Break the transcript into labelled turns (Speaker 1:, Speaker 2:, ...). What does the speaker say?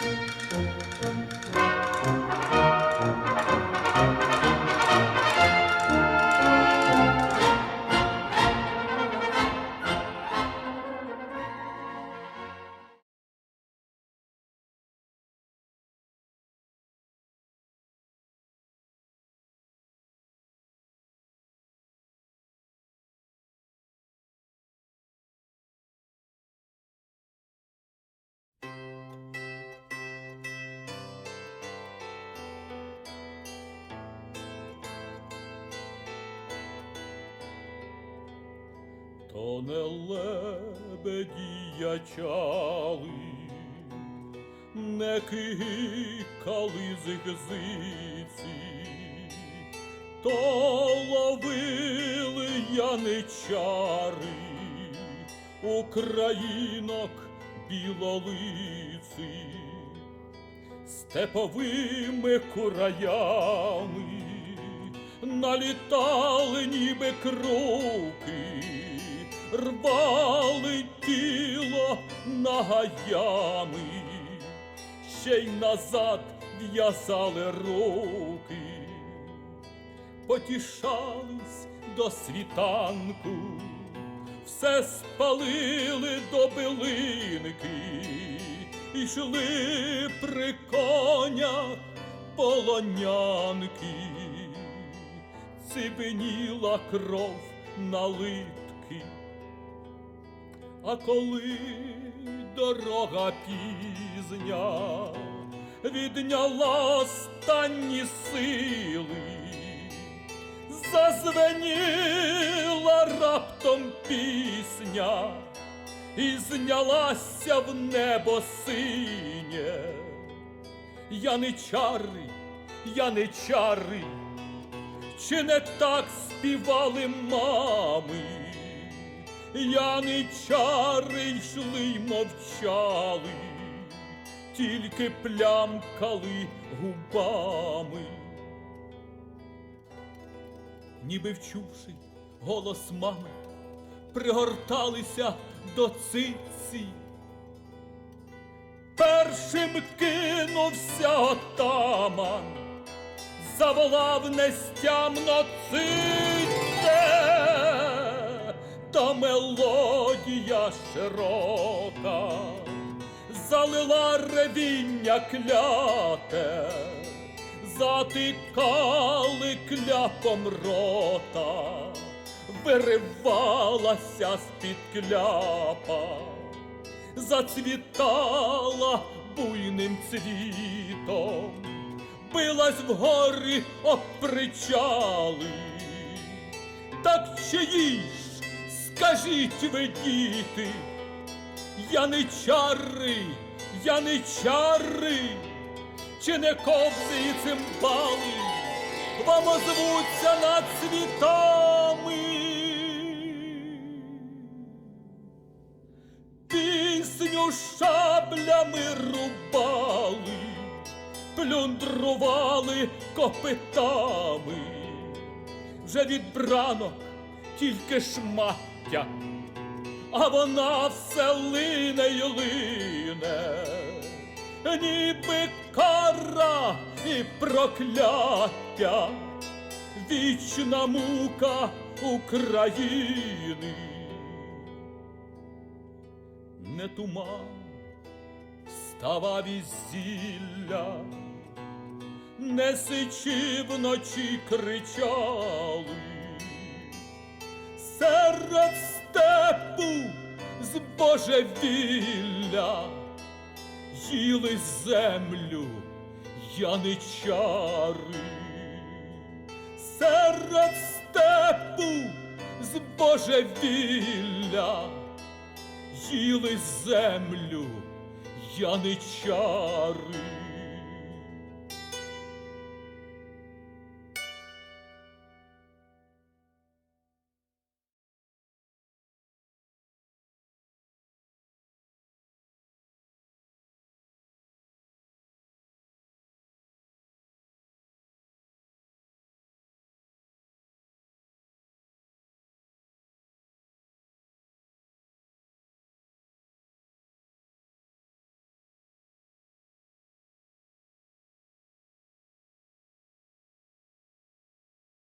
Speaker 1: Música То не лебеді ячали, не кикали з гзиці, то ловили яничари українок білолиці, степовими кураями налітали ніби круки, рвали тіло нагаями, ще й назад в'язали руки, потішались до світанку, все спалили до билинки, йшли при конях полонянки, цибеніла кров на литки. А коли дорога пізня відняла останні сили, зазвеніла раптом пісня і знялася в небо синє. Яничари, яничари, чи не так співали мами? Яничари йшли й мовчали, тільки плямкали губами. Ніби вчувши голос мами, пригорталися до циці. Першим кинувся отаман, заволав нестямно ците, та мелодія широка, залила ревіння кляте, затикали кляпом рота, виривалася з-під кляпа зацвітала буйним цвітом, билась в горі об причали. Так ж, скажіть ви, діти, яничари, яничари, чи не ковзи і цимбали вам озвуться над світами? Пісню шаблями рубали, плюндрували копитами, вже від бранок тільки шмаття, а вона все лине й лине, ніби кара і прокляття, вічна мука України. Не туман, ставав із зілля, не сичі вночі кричали, серед степу з божевілля. Їли землю яничари, серед степу з божевілля. Їли землю яничари.